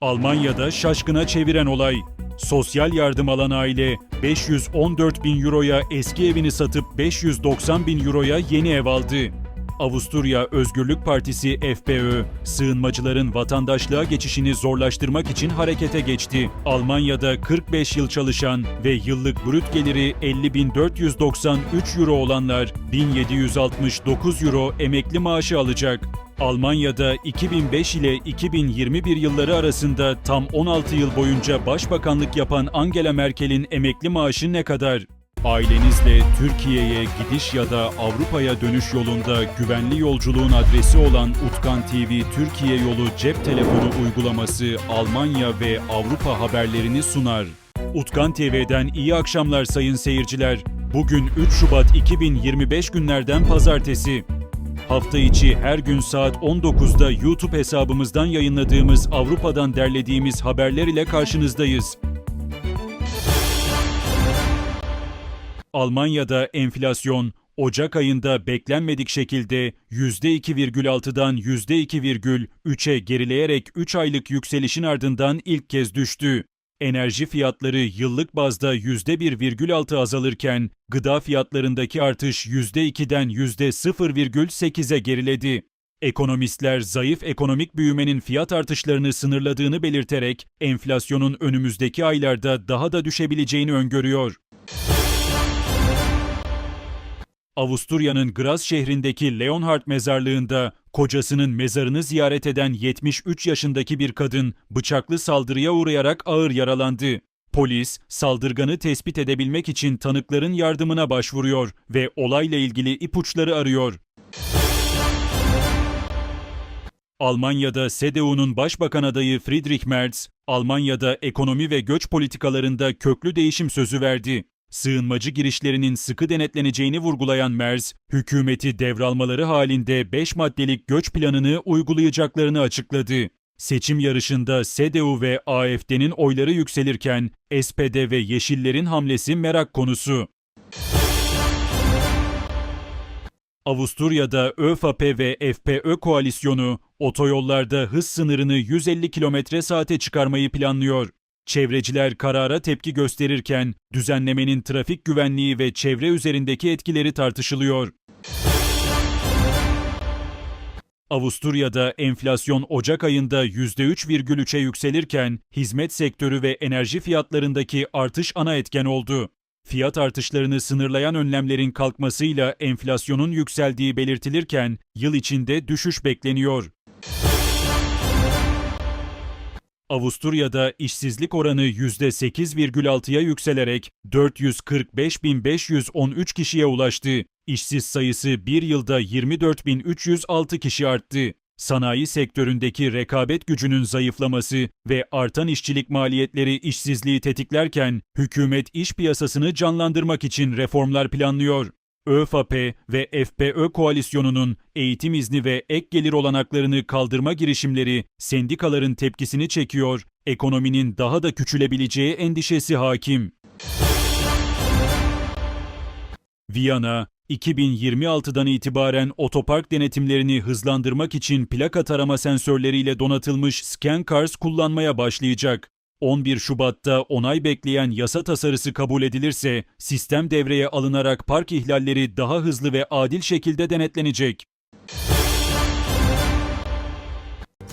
Almanya'da şaşkına çeviren olay. Sosyal yardım alan aile 514 bin euroya eski evini satıp 590 bin euroya yeni ev aldı. Avusturya Özgürlük Partisi FPÖ, sığınmacıların vatandaşlığa geçişini zorlaştırmak için harekete geçti. Almanya'da 45 yıl çalışan ve yıllık brüt geliri 50.493 euro olanlar 1769 euro emekli maaşı alacak. Almanya'da 2005 ile 2021 yılları arasında tam 16 yıl boyunca başbakanlık yapan Angela Merkel'in emekli maaşı ne kadar? Ailenizle Türkiye'ye gidiş ya da Avrupa'ya dönüş yolunda güvenli yolculuğun adresi olan Utkan TV Türkiye yolu cep telefonu uygulaması Almanya ve Avrupa haberlerini sunar. Utkan TV'den iyi akşamlar sayın seyirciler. Bugün 3 Şubat 2025 günlerden pazartesi. Hafta içi her gün saat 19'da YouTube hesabımızdan yayınladığımız Avrupa'dan derlediğimiz haberler ile karşınızdayız. Almanya'da enflasyon Ocak ayında beklenmedik şekilde %2,6'dan %2,3'e gerileyerek 3 aylık yükselişin ardından ilk kez düştü. Enerji fiyatları yıllık bazda %1,6 azalırken gıda fiyatlarındaki artış %2'den %0,8'e geriledi. Ekonomistler zayıf ekonomik büyümenin fiyat artışlarını sınırladığını belirterek enflasyonun önümüzdeki aylarda daha da düşebileceğini öngörüyor. Avusturya'nın Graz şehrindeki Leonhard mezarlığında kocasının mezarını ziyaret eden 73 yaşındaki bir kadın bıçaklı saldırıya uğrayarak ağır yaralandı. Polis, saldırganı tespit edebilmek için tanıkların yardımına başvuruyor ve olayla ilgili ipuçları arıyor. Almanya'da CDU'nun başbakan adayı Friedrich Merz, Almanya'da ekonomi ve göç politikalarında köklü değişim sözü verdi. Sığınmacı girişlerinin sıkı denetleneceğini vurgulayan Merz, hükümeti devralmaları halinde 5 maddelik göç planını uygulayacaklarını açıkladı. Seçim yarışında CDU ve AFD'nin oyları yükselirken SPD ve Yeşillerin hamlesi merak konusu. Avusturya'da ÖVP ve FPÖ koalisyonu otoyollarda hız sınırını 150 km saate çıkarmayı planlıyor. Çevreciler karara tepki gösterirken düzenlemenin trafik güvenliği ve çevre üzerindeki etkileri tartışılıyor. Avusturya'da enflasyon Ocak ayında %3,3'e yükselirken hizmet sektörü ve enerji fiyatlarındaki artış ana etken oldu. Fiyat artışlarını sınırlayan önlemlerin kalkmasıyla enflasyonun yükseldiği belirtilirken yıl içinde düşüş bekleniyor. Avusturya'da işsizlik oranı %8,6'ya yükselerek 445.513 kişiye ulaştı. İşsiz sayısı bir yılda 24.306 kişi arttı. Sanayi sektöründeki rekabet gücünün zayıflaması ve artan işçilik maliyetleri işsizliği tetiklerken hükümet iş piyasasını canlandırmak için reformlar planlıyor. ÖFAP ve FPÖ koalisyonunun eğitim izni ve ek gelir olanaklarını kaldırma girişimleri sendikaların tepkisini çekiyor, ekonominin daha da küçülebileceği endişesi hakim. Viyana, 2026'dan itibaren otopark denetimlerini hızlandırmak için plaka tarama sensörleriyle donatılmış Scan Cars kullanmaya başlayacak. 11 Şubat'ta onay bekleyen yasa tasarısı kabul edilirse sistem devreye alınarak park ihlalleri daha hızlı ve adil şekilde denetlenecek.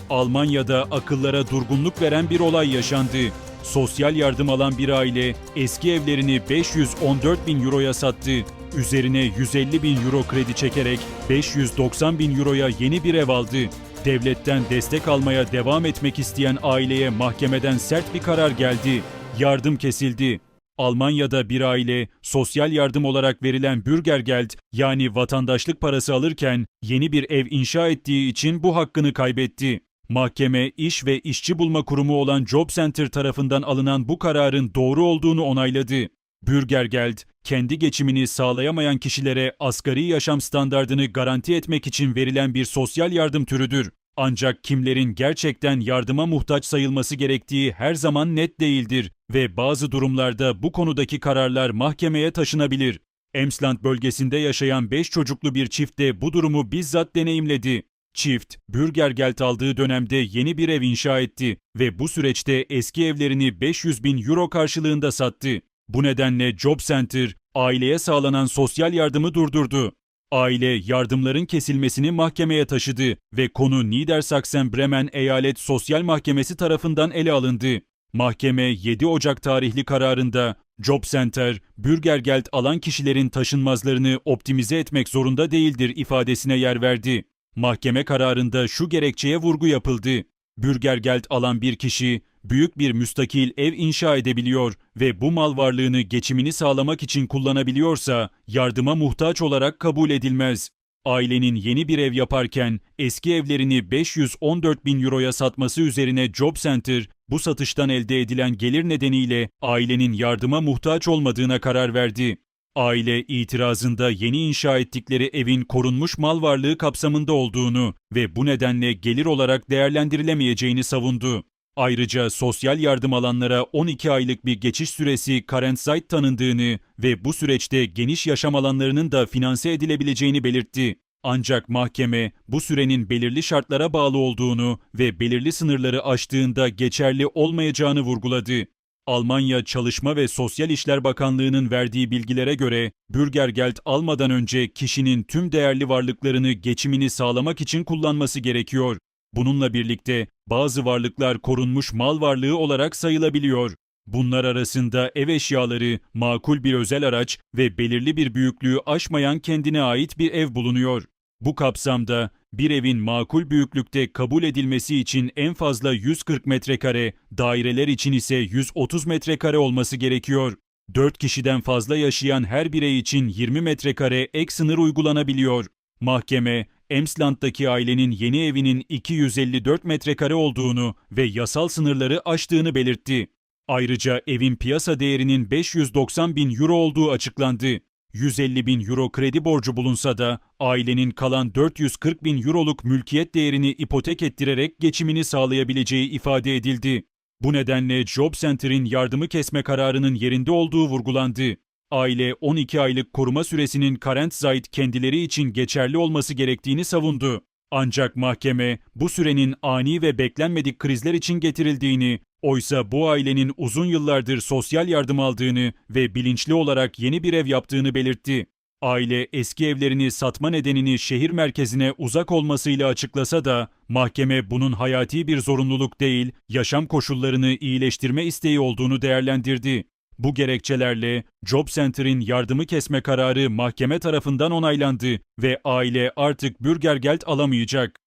Almanya'da akıllara durgunluk veren bir olay yaşandı. Sosyal yardım alan bir aile eski evlerini 514 bin euroya sattı. Üzerine 150 bin euro kredi çekerek 590 bin euroya yeni bir ev aldı. Devletten destek almaya devam etmek isteyen aileye mahkemeden sert bir karar geldi. Yardım kesildi. Almanya'da bir aile sosyal yardım olarak verilen Bürgergeld yani vatandaşlık parası alırken yeni bir ev inşa ettiği için bu hakkını kaybetti. Mahkeme İş ve İşçi Bulma Kurumu olan Job Center tarafından alınan bu kararın doğru olduğunu onayladı. Bürgergeld, kendi geçimini sağlayamayan kişilere asgari yaşam standardını garanti etmek için verilen bir sosyal yardım türüdür. Ancak kimlerin gerçekten yardıma muhtaç sayılması gerektiği her zaman net değildir ve bazı durumlarda bu konudaki kararlar mahkemeye taşınabilir. Emsland bölgesinde yaşayan 5 çocuklu bir çift de bu durumu bizzat deneyimledi. Çift, Bürgergeld aldığı dönemde yeni bir ev inşa etti ve bu süreçte eski evlerini 500 bin euro karşılığında sattı. Bu nedenle Job Center, aileye sağlanan sosyal yardımı durdurdu. Aile yardımların kesilmesini mahkemeye taşıdı ve konu Niedersachsen-Bremen Eyalet Sosyal Mahkemesi tarafından ele alındı. Mahkeme 7 Ocak tarihli kararında Job Center, Bürgergeld alan kişilerin taşınmazlarını optimize etmek zorunda değildir ifadesine yer verdi. Mahkeme kararında şu gerekçeye vurgu yapıldı. Bürgergeld alan bir kişi büyük bir müstakil ev inşa edebiliyor ve bu mal varlığını geçimini sağlamak için kullanabiliyorsa yardıma muhtaç olarak kabul edilmez. Ailenin yeni bir ev yaparken eski evlerini 514 bin euroya satması üzerine Job Center bu satıştan elde edilen gelir nedeniyle ailenin yardıma muhtaç olmadığına karar verdi. Aile itirazında yeni inşa ettikleri evin korunmuş mal varlığı kapsamında olduğunu ve bu nedenle gelir olarak değerlendirilemeyeceğini savundu. Ayrıca sosyal yardım alanlara 12 aylık bir geçiş süresi Karentzeit tanındığını ve bu süreçte geniş yaşam alanlarının da finanse edilebileceğini belirtti. Ancak mahkeme bu sürenin belirli şartlara bağlı olduğunu ve belirli sınırları aştığında geçerli olmayacağını vurguladı. Almanya Çalışma ve Sosyal İşler Bakanlığı'nın verdiği bilgilere göre Bürgergeld almadan önce kişinin tüm değerli varlıklarını geçimini sağlamak için kullanması gerekiyor. Bununla birlikte bazı varlıklar korunmuş mal varlığı olarak sayılabiliyor. Bunlar arasında ev eşyaları, makul bir özel araç ve belirli bir büyüklüğü aşmayan kendine ait bir ev bulunuyor. Bu kapsamda bir evin makul büyüklükte kabul edilmesi için en fazla 140 metrekare, daireler için ise 130 metrekare olması gerekiyor. 4 kişiden fazla yaşayan her birey için 20 metrekare ek sınır uygulanabiliyor. Mahkeme, Emsland'daki ailenin yeni evinin 254 metrekare olduğunu ve yasal sınırları aştığını belirtti. Ayrıca evin piyasa değerinin 590 bin euro olduğu açıklandı. 150 bin euro kredi borcu bulunsa da ailenin kalan 440 bin euroluk mülkiyet değerini ipotek ettirerek geçimini sağlayabileceği ifade edildi. Bu nedenle Job Center'in yardımı kesme kararının yerinde olduğu vurgulandı. Aile 12 aylık koruma süresinin Karentzeit kendileri için geçerli olması gerektiğini savundu. Ancak mahkeme bu sürenin ani ve beklenmedik krizler için getirildiğini, oysa bu ailenin uzun yıllardır sosyal yardım aldığını ve bilinçli olarak yeni bir ev yaptığını belirtti. Aile eski evlerini satma nedenini şehir merkezine uzak olmasıyla açıklasa da mahkeme bunun hayati bir zorunluluk değil, yaşam koşullarını iyileştirme isteği olduğunu değerlendirdi. Bu gerekçelerle Job Center'in yardımı kesme kararı mahkeme tarafından onaylandı ve aile artık Bürgergeld alamayacak.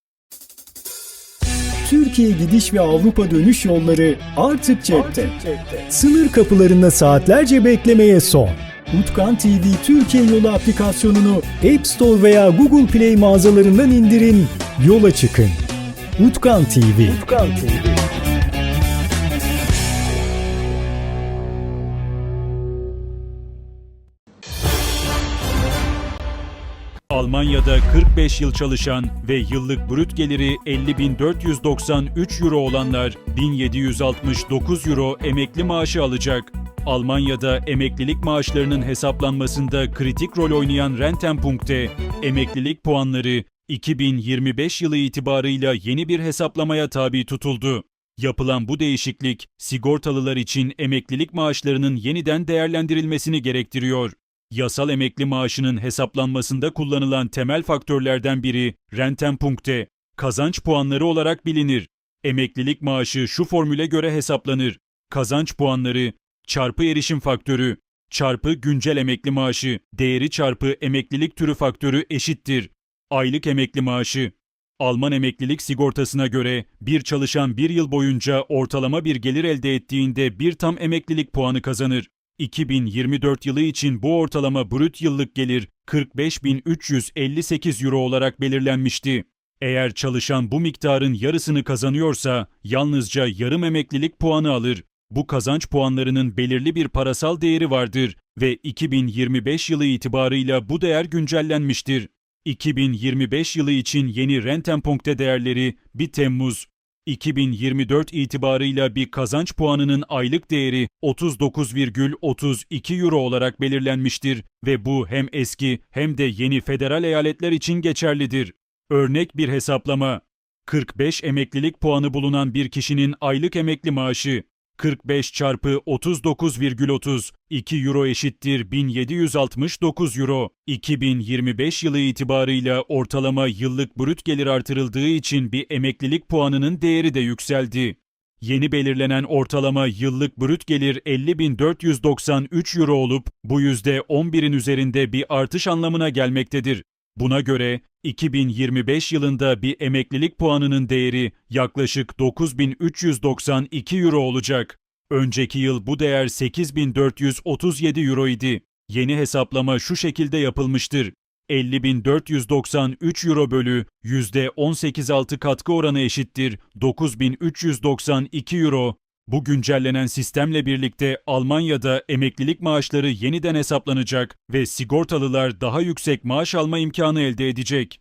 Türkiye gidiş ve Avrupa dönüş yolları artık cepte. Sınır kapılarında saatlerce beklemeye son. Utkan TV Türkiye Yolu aplikasyonunu App Store veya Google Play mağazalarından indirin, yola çıkın. Utkan TV. Utkan TV. Almanya'da 45 yıl çalışan ve yıllık brüt geliri 50.493 euro olanlar 1769 euro emekli maaşı alacak. Almanya'da emeklilik maaşlarının hesaplanmasında kritik rol oynayan Rentenpunkte, emeklilik puanları 2025 yılı itibarıyla yeni bir hesaplamaya tabi tutuldu. Yapılan bu değişiklik, sigortalılar için emeklilik maaşlarının yeniden değerlendirilmesini gerektiriyor. Yasal emekli maaşının hesaplanmasında kullanılan temel faktörlerden biri Rentenpunkte, kazanç puanları olarak bilinir. Emeklilik maaşı şu formüle göre hesaplanır. Kazanç puanları çarpı erişim faktörü çarpı güncel emekli maaşı değeri çarpı emeklilik türü faktörü eşittir. Aylık emekli maaşı Alman emeklilik sigortasına göre bir çalışan bir yıl boyunca ortalama bir gelir elde ettiğinde bir tam emeklilik puanı kazanır. 2024 yılı için bu ortalama brüt yıllık gelir 45.358 euro olarak belirlenmişti. Eğer çalışan bu miktarın yarısını kazanıyorsa yalnızca yarım emeklilik puanı alır. Bu kazanç puanlarının belirli bir parasal değeri vardır ve 2025 yılı itibarıyla bu değer güncellenmiştir. 2025 yılı için yeni Rentenpunkte değerleri 1 Temmuz 2024 itibarıyla bir kazanç puanının aylık değeri 39,32 euro olarak belirlenmiştir ve bu hem eski hem de yeni federal eyaletler için geçerlidir. Örnek bir hesaplama. 45 emeklilik puanı bulunan bir kişinin aylık emekli maaşı 45 çarpı 39,30 2 euro eşittir 1769 euro. 2025 yılı itibarıyla ortalama yıllık brüt gelir artırıldığı için bir emeklilik puanının değeri de yükseldi. Yeni belirlenen ortalama yıllık brüt gelir 50.493 euro olup bu yüzde 11'in üzerinde bir artış anlamına gelmektedir. Buna göre 2025 yılında bir emeklilik puanının değeri yaklaşık 9392 euro olacak. Önceki yıl bu değer 8437 euro idi. Yeni hesaplama şu şekilde yapılmıştır. 50.493 euro bölü %18.6 katkı oranı eşittir 9.392 euro. Bu güncellenen sistemle birlikte Almanya'da emeklilik maaşları yeniden hesaplanacak ve sigortalılar daha yüksek maaş alma imkanı elde edecek.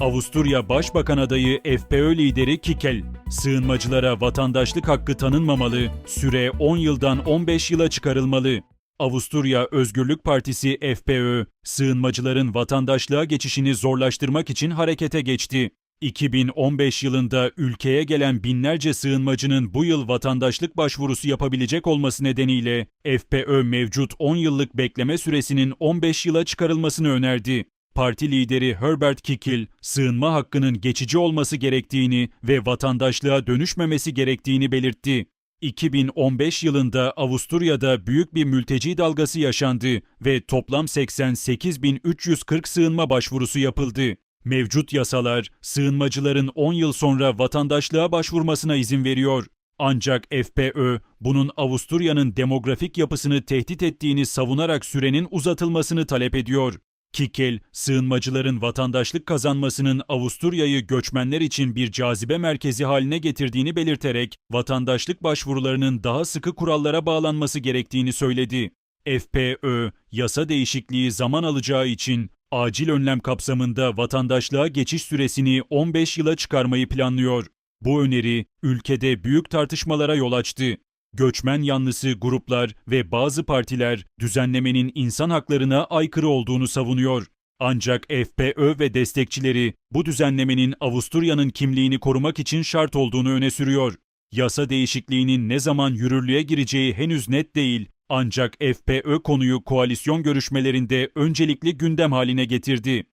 Avusturya Başbakan adayı FPÖ lideri Kikel, sığınmacılara vatandaşlık hakkı tanınmamalı, süre 10 yıldan 15 yıla çıkarılmalı. Avusturya Özgürlük Partisi FPÖ, sığınmacıların vatandaşlığa geçişini zorlaştırmak için harekete geçti. 2015 yılında ülkeye gelen binlerce sığınmacının bu yıl vatandaşlık başvurusu yapabilecek olması nedeniyle FPÖ mevcut 10 yıllık bekleme süresinin 15 yıla çıkarılmasını önerdi. Parti lideri Herbert Kickl, sığınma hakkının geçici olması gerektiğini ve vatandaşlığa dönüşmemesi gerektiğini belirtti. 2015 yılında Avusturya'da büyük bir mülteci dalgası yaşandı ve toplam 88.340 sığınma başvurusu yapıldı. Mevcut yasalar, sığınmacıların 10 yıl sonra vatandaşlığa başvurmasına izin veriyor. Ancak FPÖ, bunun Avusturya'nın demografik yapısını tehdit ettiğini savunarak sürenin uzatılmasını talep ediyor. Kikel, sığınmacıların vatandaşlık kazanmasının Avusturya'yı göçmenler için bir cazibe merkezi haline getirdiğini belirterek vatandaşlık başvurularının daha sıkı kurallara bağlanması gerektiğini söyledi. FPÖ, yasa değişikliği zaman alacağı için acil önlem kapsamında vatandaşlığa geçiş süresini 15 yıla çıkarmayı planlıyor. Bu öneri ülkede büyük tartışmalara yol açtı. Göçmen yanlısı gruplar ve bazı partiler düzenlemenin insan haklarına aykırı olduğunu savunuyor. Ancak FPÖ ve destekçileri bu düzenlemenin Avusturya'nın kimliğini korumak için şart olduğunu öne sürüyor. Yasa değişikliğinin ne zaman yürürlüğe gireceği henüz net değil ancak FPÖ konuyu koalisyon görüşmelerinde öncelikli gündem haline getirdi.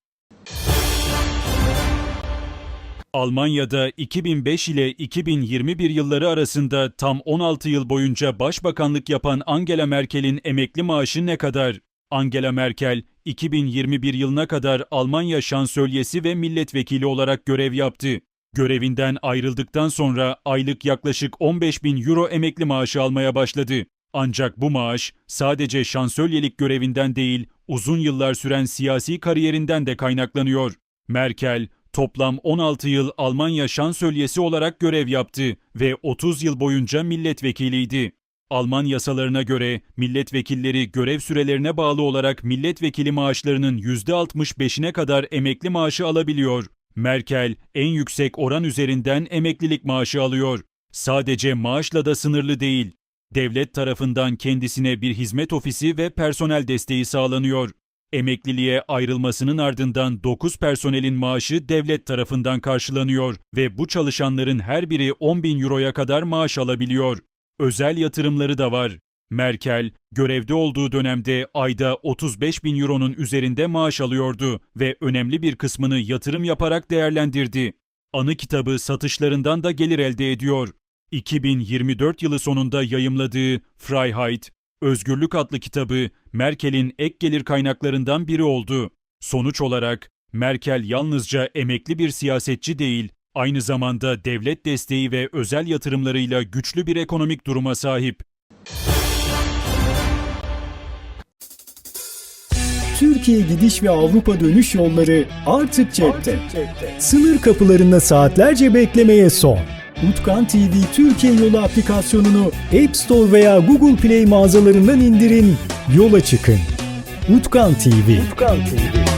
Almanya'da 2005 ile 2021 yılları arasında tam 16 yıl boyunca başbakanlık yapan Angela Merkel'in emekli maaşı ne kadar? Angela Merkel, 2021 yılına kadar Almanya şansölyesi ve milletvekili olarak görev yaptı. Görevinden ayrıldıktan sonra aylık yaklaşık 15 bin euro emekli maaşı almaya başladı. Ancak bu maaş sadece şansölyelik görevinden değil, uzun yıllar süren siyasi kariyerinden de kaynaklanıyor. Merkel, toplam 16 yıl Almanya şansölyesi olarak görev yaptı ve 30 yıl boyunca milletvekiliydi. Alman yasalarına göre milletvekilleri görev sürelerine bağlı olarak milletvekili maaşlarının %65'ine kadar emekli maaşı alabiliyor. Merkel en yüksek oran üzerinden emeklilik maaşı alıyor. Sadece maaşla da sınırlı değil. Devlet tarafından kendisine bir hizmet ofisi ve personel desteği sağlanıyor. Emekliliğe ayrılmasının ardından 9 personelin maaşı devlet tarafından karşılanıyor ve bu çalışanların her biri 10 bin euroya kadar maaş alabiliyor. Özel yatırımları da var. Merkel, görevde olduğu dönemde ayda 35 bin euronun üzerinde maaş alıyordu ve önemli bir kısmını yatırım yaparak değerlendirdi. Anı kitabı satışlarından da gelir elde ediyor. 2024 yılı sonunda yayımladığı Freiheit, Özgürlük adlı kitabı Merkel'in ek gelir kaynaklarından biri oldu. Sonuç olarak Merkel yalnızca emekli bir siyasetçi değil, aynı zamanda devlet desteği ve özel yatırımlarıyla güçlü bir ekonomik duruma sahip. Türkiye gidiş ve Avrupa dönüş yolları artık cepte. Sınır kapılarında saatlerce beklemeye son. Utkan TV Türkiye Yolu aplikasyonunu App Store veya Google Play mağazalarından indirin, yola çıkın. Utkan TV. Utkan TV.